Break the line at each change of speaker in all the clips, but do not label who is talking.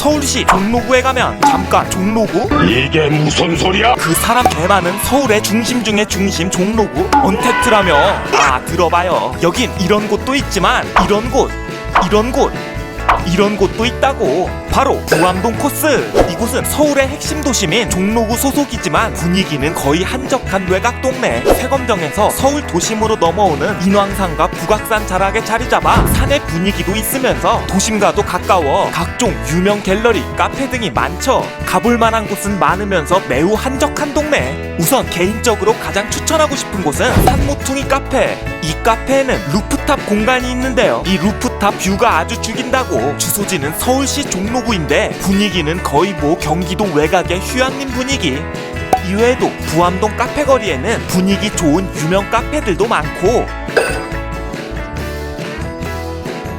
서울시 종로구에 가면 잠깐 종로구?
이게 무슨 소리야?
그 사람 개 많은 서울의 중심 중의 중심 종로구 언택트라며 아 들어봐요 여긴 이런 곳도 있지만 이런 곳 이런 곳 이런 곳도 있다고. 바로 부암동 코스. 이곳은 서울의 핵심 도심인 종로구 소속이지만 분위기는 거의 한적한 외곽 동네. 세검정에서 서울 도심으로 넘어오는 인왕산과 북악산 자락에 자리 잡아 산의 분위기도 있으면서 도심과도 가까워 각종 유명 갤러리 카페 등이 많죠. 가볼 만한 곳은 많으면서 매우 한적한 동네. 우선 개인적으로 가장 추천하고 싶은 곳은 산모퉁이 카페. 이 카페에는 루프탑 공간이 있는데요. 이 루프탑 뷰가 아주 죽인다고 주소지는 서울시 종로구인데 분위기는 거의 뭐 경기도 외곽의 휴양림 분위기. 이외에도 부암동 카페 거리에는 분위기 좋은 유명 카페들도 많고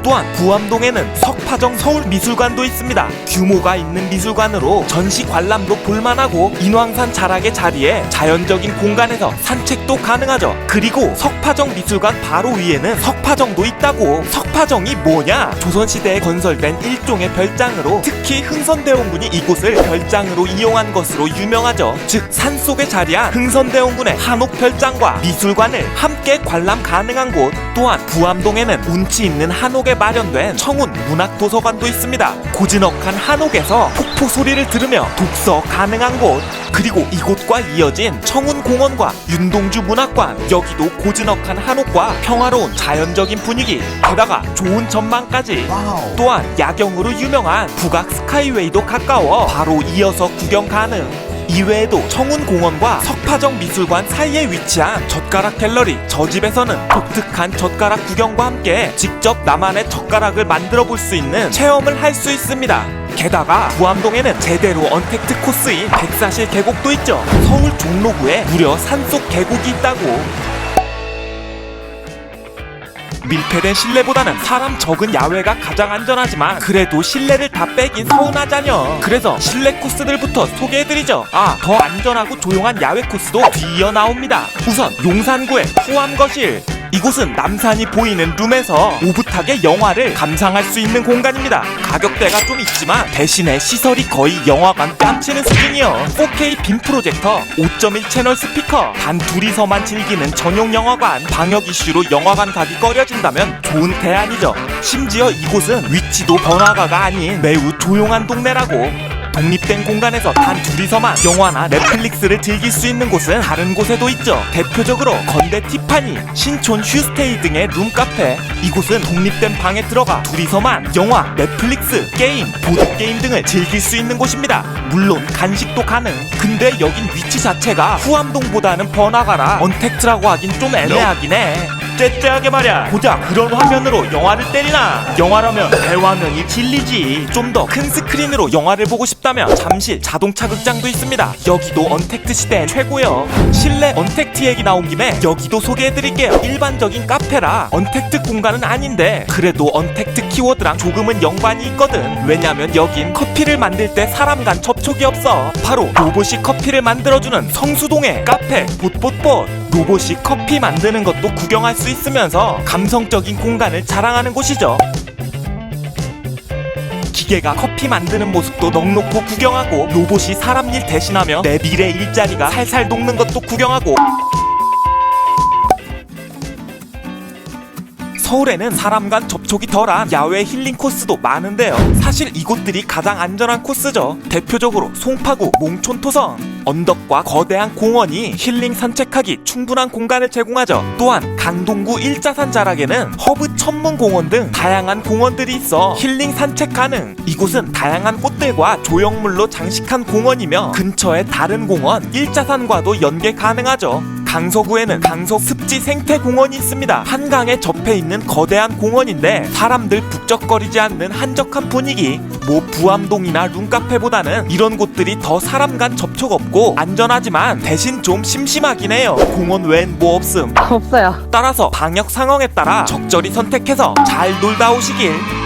또한 부암동에는 석파정 서울미술관도 있습니다. 규모가 있는 미술관으로 전시 관람도 볼만하고 인왕산 자락의 자리에 자연적인 공간에서 산책도 가능하죠. 그리고 석파정 미술관 바로 위에는 석파정도 있다고. 석파정이 뭐냐? 조선시대에 건설된 일종의 별장으로 특히 흥선대원군이 이곳을 별장으로 이용한 것으로 유명하죠. 즉 산속에 자리한 흥선대원군의 한옥 별장과 미술관을 함께 관람 가능한 곳 또한 부암동에는 운치 있는 한옥 에 마련된 청운 문학도서관도 있습니다. 고즈넉한 한옥에서 폭포 소리를 들으며 독서 가능한 곳 그리고 이곳과 이어진 청운공원과 윤동주 문학관 여기도 고즈넉한 한옥과 평화로운 자연적인 분위기 게다가 좋은 전망까지. 또한 야경으로 유명한 북악 스카이웨이도 가까워 바로 이어서 구경 가능 이외에도 청운공원과 석파정 미술관 사이에 위치한 젓가락 갤러리 저 집에서는 독특한 젓가락 구경과 함께 직접 나만의 젓가락을 만들어 볼 수 있는 체험을 할 수 있습니다. 게다가 부암동에는 제대로 언택트 코스인 백사실 계곡도 있죠. 서울 종로구에 무려 산속 계곡이 있다고. 밀폐된 실내보다는 사람 적은 야외가 가장 안전하지만 그래도 실내를 다 빼긴 서운하자녀 그래서 실내 코스들부터 소개해드리죠. 아 더 안전하고 조용한 야외 코스도 뒤이어 나옵니다. 우선 용산구의 후암거실 이곳은 남산이 보이는 룸에서 오붓하게 영화를 감상할 수 있는 공간입니다. 가격대가 좀 있지만 대신에 시설이 거의 영화관 뺨치는 수준이요. 4K 빔 프로젝터, 5.1 채널 스피커, 단 둘이서만 즐기는 전용 영화관, 방역 이슈로 영화관 가기 꺼려진다면 좋은 대안이죠. 심지어 이곳은 위치도 번화가가 아닌 매우 조용한 동네라고. 독립된 공간에서 단 둘이서만 영화나 넷플릭스를 즐길 수 있는 곳은 다른 곳에도 있죠. 대표적으로 건대 티파니, 신촌 휴스테이 등의 룸카페. 이곳은 독립된 방에 들어가 둘이서만 영화, 넷플릭스, 게임, 보드게임 등을 즐길 수 있는 곳입니다. 물론 간식도 가능. 근데 여긴 위치 자체가 후암동보다는 번화가라 언택트라고 하긴 좀 애매하긴 해. 째째하게 말야. 고작 그런 화면으로 영화를 때리나. 영화라면 대화면이 진리지. 좀 더 큰 스크린으로 영화를 보고 싶다면 잠실 자동차 극장도 있습니다. 여기도 언택트 시대 최고요. 실내 언택트 얘기 나온 김에 여기도 소개해드릴게요. 일반적인 카페라 언택트 공간은 아닌데 그래도 언택트 키워드랑 조금은 연관이 있거든. 왜냐면 여긴 커피를 만들 때 사람 간 접촉이 없어. 바로 로봇이 커피를 만들어주는 성수동의 카페 봇봇봇 로봇이 커피 만드는 것도 구경할 수 있으면서 감성적인 공간을 자랑하는 곳이죠. 기계가 커피 만드는 모습도 넉넉고 구경하고 로봇이 사람 일 대신하며 내 미래 일자리가 살살 녹는 것도 구경하고 서울에는 사람 간 접촉이 덜한 야외 힐링 코스도 많은데요. 사실 이곳들이 가장 안전한 코스죠. 대표적으로 송파구 몽촌토성. 언덕과 거대한 공원이 힐링 산책하기 충분한 공간을 제공하죠. 또한 강동구 일자산 자락에는 허브 천문공원 등 다양한 공원들이 있어 힐링 산책 가능. 이곳은 다양한 꽃들과 조형물로 장식한 공원이며 근처에 다른 공원 일자산과도 연계 가능하죠. 강서구에는 강서 습지 생태공원이 있습니다. 한강에 접해 있는 거대한 공원인데 사람들 북적거리지 않는 한적한 분위기. 뭐 부암동이나 룸카페보다는 이런 곳들이 더 사람 간 접촉 없고 안전하지만 대신 좀 심심하긴 해요. 공원 외엔 뭐 없음.
없어요.
따라서 방역 상황에 따라 적절히 선택해서 잘 놀다 오시길.